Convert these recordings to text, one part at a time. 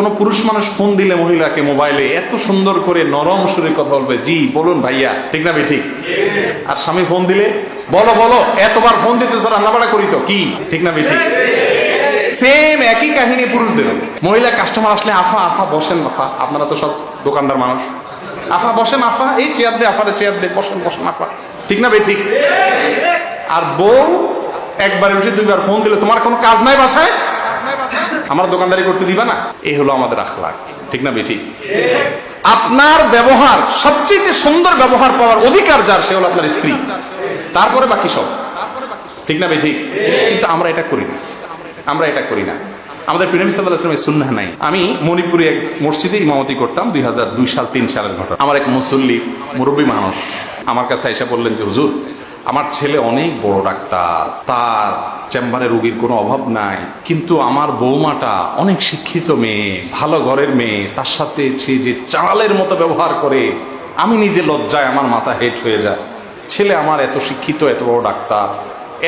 কোন পুরুষ মানুষ ফোন দিলে মহিলাকে মোবাইলে এত সুন্দর করে নরম সুরে কথা বলবে, জি, বলুন ভাইয়া। ঠিক না ঠিক আর স্বামী ফোন দিলে, বলো বলো, এতবার ফোন দিতে রান্নাবাড়া করি তো। কি? ঠিক না ঠিক সেম একই কাহিনী পুরুষদের। মহিলা কাস্টমার আসলে আফা আফা বসেন আফা। আপনারা তো সব দোকানদার মানুষ। আফা বসেন, আফা, এই চেয়ার দে আফারে চেয়ার দে, বসেন বসেন, আফা। ঠিক না ঠিক আর বউ একবার বেশি দুইবার ফোন দিলে, তোমার কোনো কাজ নাই বাসায়? আমার দোকানদারি করতে দিবা না? এই হলো আমাদের আখলাক। ঠিক না বেঠি আপনার ব্যবহার সবচেয়ে সুন্দর ব্যবহার পাওয়ার অধিকার যার সে হলো আপনার স্ত্রী। তারপরে বাকি সব। ঠিক না বেঠি কিন্তু আমরা এটা করি না। আমরা এটা করি না। আমাদের প্রেম সাল্লাহ আসলামের সুন্না নাই। আমি মণিপুরে এক মসজিদে ইমামতি করতাম দুই হাজার দুই সাল তিন সালের ঘটনা। আমার এক মুসল্লি মুরব্বী মানুষ আমার কাছে এসে বললেন যে হুজুর আমার ছেলে অনেক বড় ডাক্তার, তার চেম্বারে রুগীর কোনো অভাব নাই, কিন্তু আমার বৌমাটা অনেক শিক্ষিত মেয়ে, ভালো ঘরের মেয়ে, তার সাথে সে যে চালের মতো ব্যবহার করে, আমি নিজে লজ্জায় আমার মাথা হেট হয়ে যায়। ছেলে আমার এত শিক্ষিত, এত বড় ডাক্তার,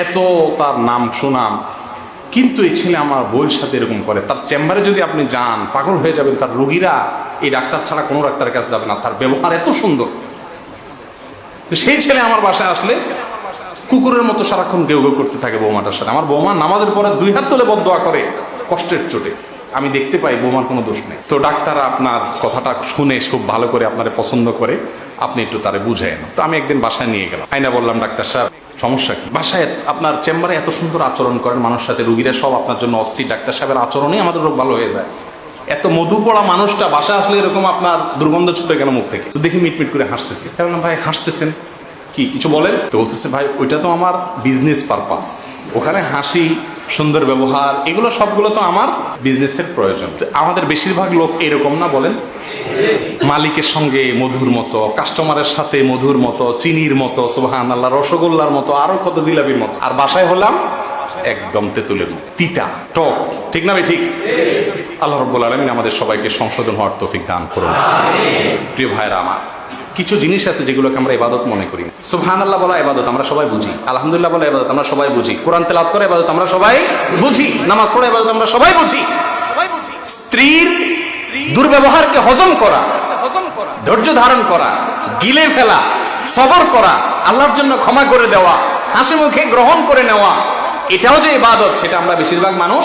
এত তার নাম সুনাম, কিন্তু এই ছেলে আমার বইয়ের সাথে এরকম করে। তার চেম্বারে যদি আপনি যান, পাগল হয়ে যাবেন, তার রুগীরা এই ডাক্তার ছাড়া কোনো ডাক্তারের কাছে যাবে না, তার ব্যবহার এত সুন্দর। সেই ছেলে আমার বাসায় আসলে কুকুরের মতো সারাক্ষণ গেউ গেউ করতে থাকে বৌমাটার সাথে। আমার বৌমা নামাজের পরে দুই হাত তুলে বদোয়া করে কষ্টের চোটে। আমি দেখতে পাই বৌমার কোনো দোষ নেই। তো ডাক্তার আপনার কথাটা শুনে খুব ভালো করে আপনারে পছন্দ করে, আপনি একটু তারে বুঝায়েন তো আমি একদিন বাসায় নিয়ে গেলাম। আইনা বললাম, ডাক্তার সাহেব, সমস্যা কি? বাসায় আপনার চেম্বারে এত সুন্দর আচরণ করেন মানুষের সাথে, রুগীরা সব আপনার জন্য অস্থির। ডাক্তার সাহেবের আচরণেই আমাদের রোগ ভালো হয়ে যায়। এত মধু পড়া মানুষটা বাসা আসলে এরকম আপনার দুর্গন্ধ ছুটে গেল মুখ থেকে? তো দেখি মিটমিট করে হাসতেছে। কারণ ভাই হাসতেছেন। কি কিছু বলেন? তো বলতেছে ভাই ওইটা তো আমার বিজনেস পারপাস ওখানে হাসি সুন্দর ব্যবহার এগুলো সবগুলো তো আমার বিজনেসের প্রয়োজন। আমাদের বেশিরভাগ লোক এরকম না বলেন? মালিকের সঙ্গে মধুর মতো কাস্টমারের সাথে মধুর মতো চিনির মতো সোহান আল্লাহ রসগোল্লার মতো আরও কত জিলাপির মতো। আর বাসায় হলাম একদম তেঁতুলের তিতা টক ঠিক না ভাই ঠিক? আল্লাহ রব্বুল আলমিন আমাদের সবাইকে সংশোধন হওয়ার তৌফিক দান করুন। প্রিয় ভাইরা আমার কিছু জিনিস আছে যেগুলোকে আমরা ইবাদত মনে করি। সুবহান আল্লাহ বলা ইবাদত আমরা সবাই বুঝি। আলহামদুলিল্লাহ বলা ইবাদত আমরা সবাই বুঝি। কোরআন তেলাওয়াত করে ইবাদত আমরা সবাই বুঝি। নামাজ পড়া ইবাদত আমরা সবাই বুঝি। স্ত্রীর দুর্ব্যবহারকে হজম করা ধৈর্য ধারণ করা গিলে ফেলা সবর করা আল্লাহর জন্য ক্ষমা করে দেওয়া হাসি মুখে গ্রহণ করে নেওয়া এটাও যে ইবাদত, সেটা আমরা বেশিরভাগ মানুষ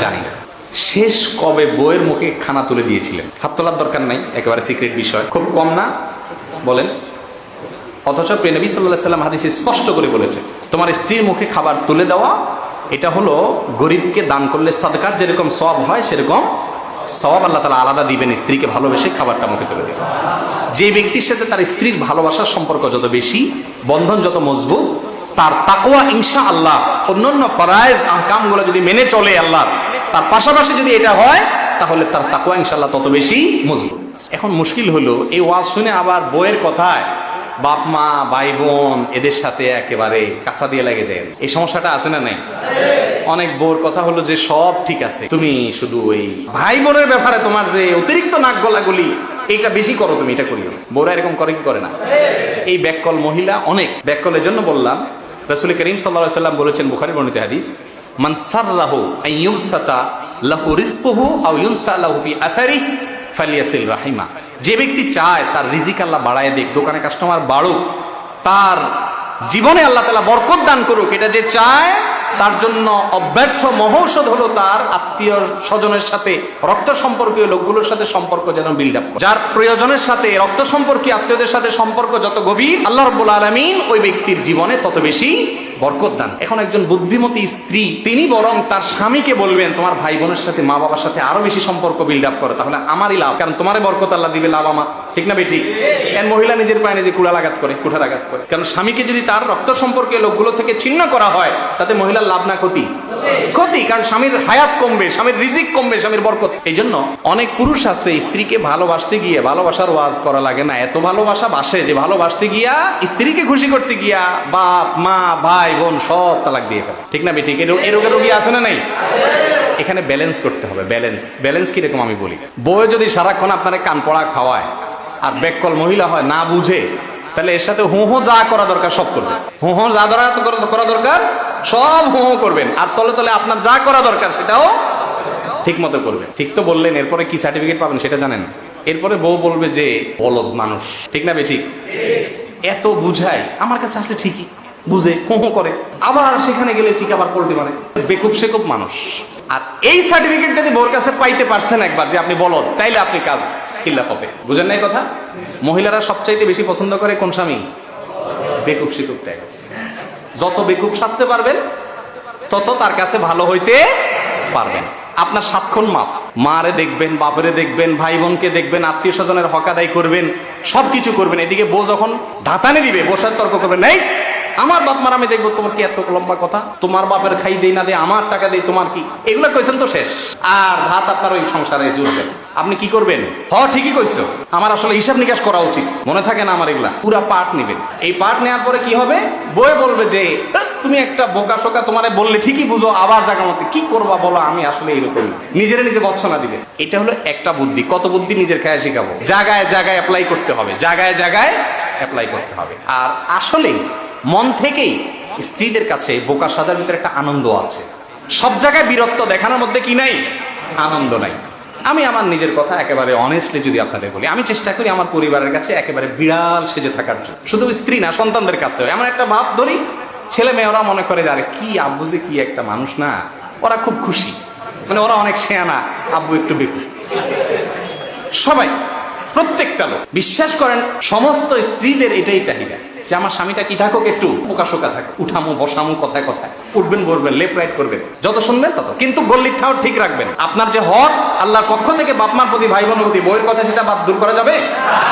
জানি না। শেষ কবে বইয়ের মুখে খানা তুলে দিয়েছিলেন? হাত তোলার দরকার নাই, একেবারে সিক্রেট বিষয়। খুব কম না? বলেন। অথচ প্রেনবী সাল্লাহ সাল্লাম হাদিসে স্পষ্ট করে বলেছে, তোমার স্ত্রীর মুখে খাবার তুলে দেওয়া, এটা হলো গরিবকে দান করলে সাদকার যেরকম সব হয়, সেরকম সব আল্লাহ তালা আলাদা দিবেন স্ত্রীকে ভালোবেসে খাবারটা মুখে তুলে দেবেন। যে ব্যক্তির সাথে তার স্ত্রীর ভালোবাসার সম্পর্ক যত বেশি, বন্ধন যত মজবুত তার তাকোয়া ইনশা আল্লাহ অন্যান্য ফরায়েজ আহকামগুলো যদি মেনে চলে আল্লাহ, তার পাশাপাশি যদি এটা হয়, তাহলে তার তাকোয়া ইনশাল্লাহ তত বেশি মজবুত। এখন মুশকিল হলো, এই ওয়াজ শুনে আবার বইয়ের কথায় বাপ মা, ভাই বোন এদের সাথে একেবারে কাঁচা দিয়ে লেগে যায়। এই সমস্যাটা আছে না নাই? অনেক বউর কথা হলো যে সব ঠিক আছে। তুমি শুধু ওই ভাই বোনের ব্যাপারে তোমার যে অতিরিক্ত নাক গলাগুলি এটা বেশি করো তুমি, এটা করিও। বউরা এরকম করে কি করে না? এই ব্যাককল মহিলা অনেক। ব্যাককল এর জন্য বললাম রাসুল করিম সাল্লা সাল্লাম বলেছেন বুখারি বর্ণিত হাদিস, মান সাররাহু আন ইউসাতা লাহু রিজকুহু আও ইউনসা লাহু ফি আথারি ফালিয়াসিল রাহিমা। যে ব্যক্তি চায় তার রিজিক আল্লাহ বাড়ায় দিক দোকানে কাস্টমার বাড়ুক, তার জীবনে আল্লাহ তালা বরকত দান করুক, এটা যে চায় তার জন্য অব্যর্থ মহৌষধ হলো তার আত্মীয় স্বজনের সাথে রক্ত সম্পর্কীয় লোকগুলোর সাথে সম্পর্ক যেন বিল্ড আপ যার প্রয়োজনের সাথে রক্ত সম্পর্কীয় আত্মীয়দের সাথে সম্পর্ক যত গভীর, আল্লাহ রব্বুল আলমিন ওই ব্যক্তির জীবনে তত বেশি বরকত দান। এখন একজন বুদ্ধিমতী স্ত্রী, তিনি বরং তার স্বামীকে বলবেন, তোমার ভাই বোনের সাথে মা বাবার সাথে আরও বেশি সম্পর্ক বিল্ড আপ করো, তাহলে আমারই লাভ। কারণ তোমারে বরকত আল্লাহ দিবে, লাভ আমার। ঠিক না বেটি এর মহিলা নিজের পায়ে নিজে কুড়াল আঘাত করে, কুঠার আঘাত করে। কারণ স্বামীকে যদি তার রক্ত সম্পর্কে লোকগুলো থেকে ছিন্ন করা হয়, তাতে মহিলার লাভ না ক্ষতি। ক্ষতি, কারণ স্বামীর হায়াত কমবে, স্বামীর রিজিক কমবে, স্বামীর বরকত। এই জন্য অনেক পুরুষ আছে, স্ত্রীকে ভালোবাসতে গিয়ে ভালোবাসার ওয়াজ করা লাগে না। এত ভালোবাসা বাসে যে ভালোবাসতে গিয়া স্ত্রীকে খুশি করতে গিয়া বাপ, মা, ভাই, বোন সব তালাক দিয়ে ফেলে। ঠিক না বেঠিক এ রোগের রোগী আছে না নাই? এখানে ব্যালেন্স করতে হবে ব্যালেন্স ব্যালেন্স কীরকম আমি বলি? বউ যদি সারাক্ষণ আপনার কান পড়া খাওয়ায় আর ব্যাককল মহিলা হয়, না বুঝে, তাহলে এর সাথে হু যা করা দরকার সব করবে। হু যা করা দরকার সব হু করবেন। আর তলে তলে আপনার যা করা দরকার সেটাও ঠিক মতো করবেন। ঠিক তো বললেন, এরপরে কি সার্টিফিকেট পাবেন সেটা জানেন? এরপরে বউ বলবে যে, বলদ মানুষ। ঠিক না বে, ঠিক? এত বুঝায়, আমার কাছে আসলে ঠিকই। বুঝে, হো করে। আবার সেখানে গেলে ঠিক আবার পোল্টে মারে। বেকুব সেকুব মানুষ। আর এই সার্টিফিকেট যদি বোর কাছে পাইতে পারছেন একবার যে আপনি বলদ, তাইলে আপনি কাজ খিল্লাফ হবে। বুঝেন নাই কথা? মহিলারা সবচাইতে বেশি পছন্দ করে কোন স্বামী? বেকুব সেকুব টাইপ যত বেকুব সাজতে পারবেন, তত তার কাছে ভালো হইতে পারবেন। আপনার সাতক্ষণ মাপ। মারে দেখবেন, বাপরে দেখবেন ভাই বোনকে দেখবেন আত্মীয় স্বজনের হকাদাই করবেন, সবকিছু করবেন। এদিকে বউ যখন ধাতানে দিবে বসার তর্ক করবেন নেই আমার বাপ মার আমি দেখব, তোমার কি এত লম্বা কথা? তোমার বাপের খাই দেই না দে, আমার টাকা দেই, তোমার কি? এগুলো কইছেন তো শেষ। আর ভাত আপনার ওই সংসারে জুড়বেন আপনি কি করবেন? হ, ঠিকই কইছো। আমার আসলে হিসাব নিকাশ করা উচিত। মনে থাকে না আমার এগুলা। পুরা পাঠ নেবেন। এই পাঠ নেওয়ার পরে কি হবে? বই বলবে যে তুমি একটা বোকা শোকা, তোমারে বললে ঠিকই বুঝো, আবার জায়গা মতো কি করবা বলো, আমি আসলে এরকম নিজেরে নিজে বচ্ছনা দিবে। এটা হলো একটা বুদ্ধি। কত বুদ্ধি নিজের খায় শিখাবো? জায়গায় জায়গায় অ্যাপ্লাই করতে হবে। জায়গায় জায়গায় অ্যাপ্লাই করতে হবে। আর আসলে মন থেকেই স্ত্রীদের কাছে বোকা সাজার ভিতরে একটা আনন্দ আছে। সব জায়গায় বীরত্ব দেখানোর মধ্যে কি নাই? আনন্দ নাই। আমি আমার নিজের কথা একেবারে অনেস্টলি যদি আপনাদের বলি, আমি চেষ্টা করি আমার পরিবারের কাছে একেবারে বিড়াল সেজে থাকার জন্য। শুধু স্ত্রী না, সন্তানদের কাছে এমন একটা ভাব ধরি ছেলে মেয়েরা মনে করে আরে, কি আব্বু যে কি একটা মানুষ না? ওরা খুব খুশি। মানে ওরা অনেক শেয়ানা, আব্বু একটু বেকু সবাই, প্রত্যেকটা লোক। বিশ্বাস করেন, সমস্ত স্ত্রীদের এটাই চাহিদা। যে আমার স্বামীটা কি থাকুক একটু পোকাশোকা থাক, উঠামু, বসামু, কথায় কথায়। উঠবেন, বলবেন, লেফট, রাইট করবেন। যত শুনবেন তত। কিন্তু গল্লির ঠাও ঠিক রাখবেন। আপনার যে হক, আল্লাহর পক্ষ থেকে বাপমার প্রতি, ভাই বোনের প্রতি বইয়ের কথা সেটা বাদ দূর করা যাবে?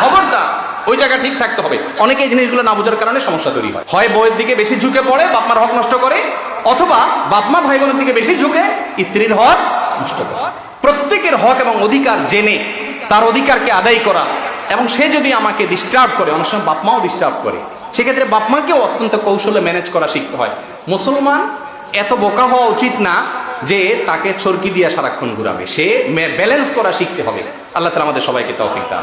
খবরদার। ওই জায়গা ঠিক থাকতে হবে। অনেকে এই জিনিসগুলো না বোঝার কারণে সমস্যা তৈরি হয়। হয় বইয়ের দিকে বেশি ঝুঁকে পড়ে বাপমার হক নষ্ট করে, অথবা বাপমা ভাই বোনের দিকে বেশি ঝুঁকে, স্ত্রীর হক নষ্ট করে। প্রত্যেকের হক এবং অধিকার জেনে, তার অধিকারকে আদায় করা এবং সে যদি আমাকে ডিস্টার্ব করে, অনেক সময় বাপমাও ডিস্টার্ব করে, সেক্ষেত্রে বাপমাকেও অত্যন্ত কৌশলে ম্যানেজ করা শিখতে হয়। মুসলমান এত বোকা হওয়া উচিত না যে তাকে চরকি দিয়ে সারাক্ষণ ঘুরাবে। সে ব্যালেন্স করা শিখতে হবে। আল্লাহ তালা আমাদের সবাইকে তৌফিক দান